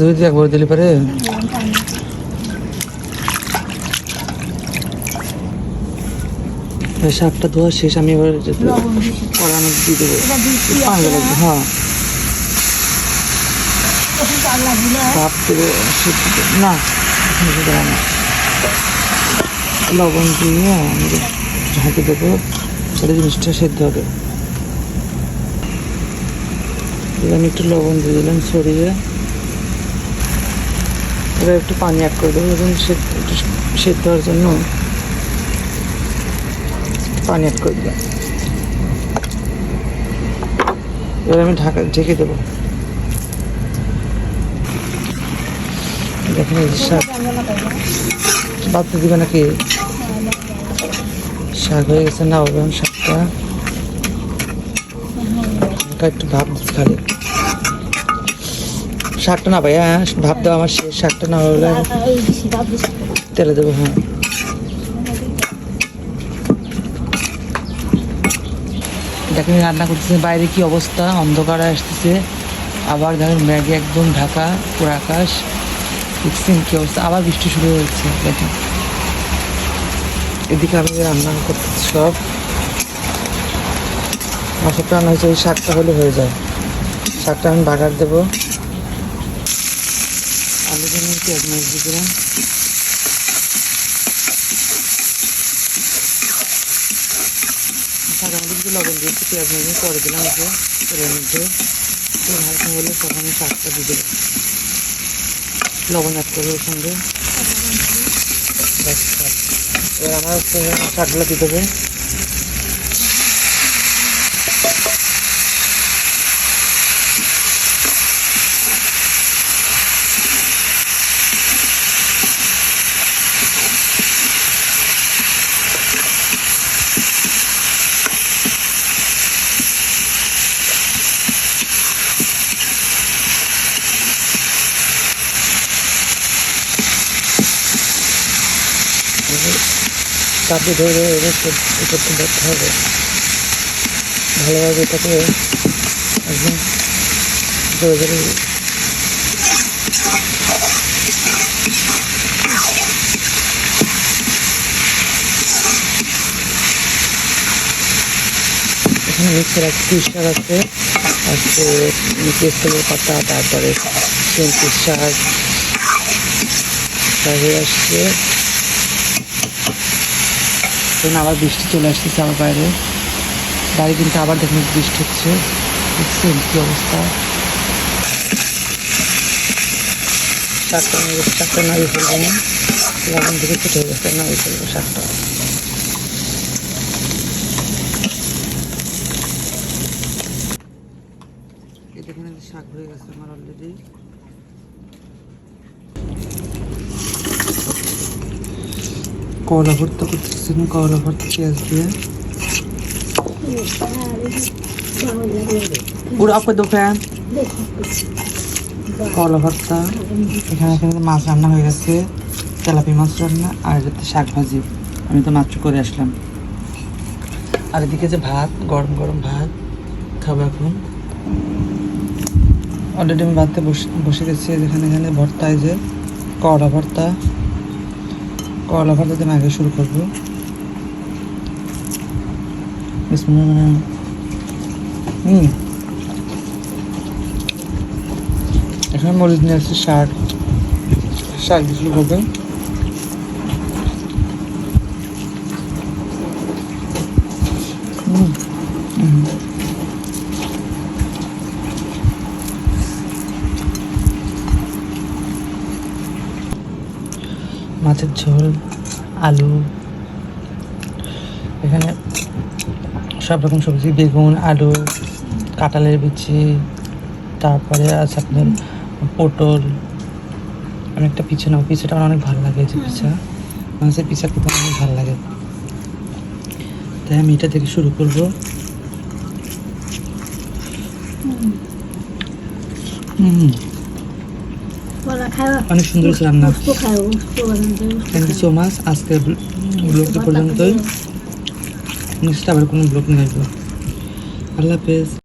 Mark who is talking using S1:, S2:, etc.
S1: যদি একবার দিলে পারে। এই শাকটা ধোয়া শেষ আমি এবার যেতে
S2: লবণ
S1: দিয়ে দেবো। পানি লাগবে হ্যাঁ।
S2: চাল
S1: দেবে না লবণ দিয়ে আমি ঢাকি দেবো তাহলে জিনিসটা সেদ্ধ হবে। আমি একটু লবণ দিয়ে দিলাম ছড়িয়ে। এবার একটু পানি অ্যাড করে দেবো এবং একটু সেদ্ধ হওয়ার জন্য। পানি অ্যাড করে দিলাম। এবার আমি ঢাকা ঢেকে দেবো। দেখেন এই শাক। বাড়তে দিবে নাকি? শাক হয়ে গেছে না এখন শাকটা। একটু ভাব খালি। শাকটা না ভাই হ্যাঁ ভাব দেওয়া আমার শেষ শাকটা না হলে তেলে দেবো হ্যাঁ। দেখেন রান্না করতেছে বাইরে কি অবস্থা? অন্ধকার আসতেছে। আবার দেখেন ম্যাগি একদম ঢাকা পুরো আকাশ। দেখছেন কি অবস্থা? আবার বৃষ্টি শুরু হয়েছে দেখেন। এদিকে আমি রান্না করতেছি সব। মাছটা রান্না হয়েছে ওই শাকটা হলে হয়ে যায়। শাকটা আমি বাগার দেবো। আলু জন্য পেঁয়াজ দিয়ে দিলাম শাকের মধ্যে কিছু লবণ দিয়েছি পেঁয়াজ মাছ করে দিলাম ওকে তেলের মধ্যে। তেল হালকা হলে তখন আমি শাকটা দিয়ে দেবো লবণ অ্যাড করব ওর সঙ্গে। এবার আমার শাকগুলো দিয়ে দেবো। চাপে ধরে এবার দেখতে হবে। ভালোভাবে এটাকে একদম ধরে ধরে আছে শাক আছে আছে পাতা, তারপরে সেন্তির শাক তারপরে আসছে তখন আবার বৃষ্টি চলে আসতেছে আমার বাইরে। বাইরে কিন্তু আবার দেখুন বৃষ্টি হচ্ছে। দেখছেন কি অবস্থা? না শাক হয়ে গেছে আমার অলরেডি করলা ভর্তা করতেছি করলা ভর্তা পেঁয়াজ দিয়ে। পুরো আপে দো ফ্যান করলা ভর্তা এখানে এখানে মাছ রান্না হয়ে গেছে, তেলাপি মাছ রান্না, আর এটাতে শাক ভাজি। আমি তো মাত্র করে আসলাম। আর এদিকে যে ভাত, গরম গরম ভাত খাব এখন। অলরেডি আমি ভাতে বসে বসে গেছি, যেখানে এখানে ভর্তা, এই যে করলা ভর্তা। করলা ভর্তা দিয়ে আগে শুরু করব বিসমিল্লাহ। হুম এখানে মরিচ নিয়ে আসছি, শাক শাক দিয়ে শুরু করবে মাছের ঝোল আলু এখানে সব রকম সবজি বেগুন আলু কাঁঠালের বিচি তারপরে আছে আপনার পটল। অনেকটা পিঠে নাও পিঠাটা আমার অনেক ভালো লাগে যে পিঠা মাছের পিঠা খেতে অনেক ভালো লাগে। তাই আমি এটা থেকে শুরু করব। হুম। অনেক সুন্দর হয়েছে রান্না। থ্যাংক ইউ সো মাচ আজকের ব্লগটি পর্যন্তই। নেক্সট আবার কোনো ব্লগ নিয়ে আসব। আল্লাহ হাফেজ।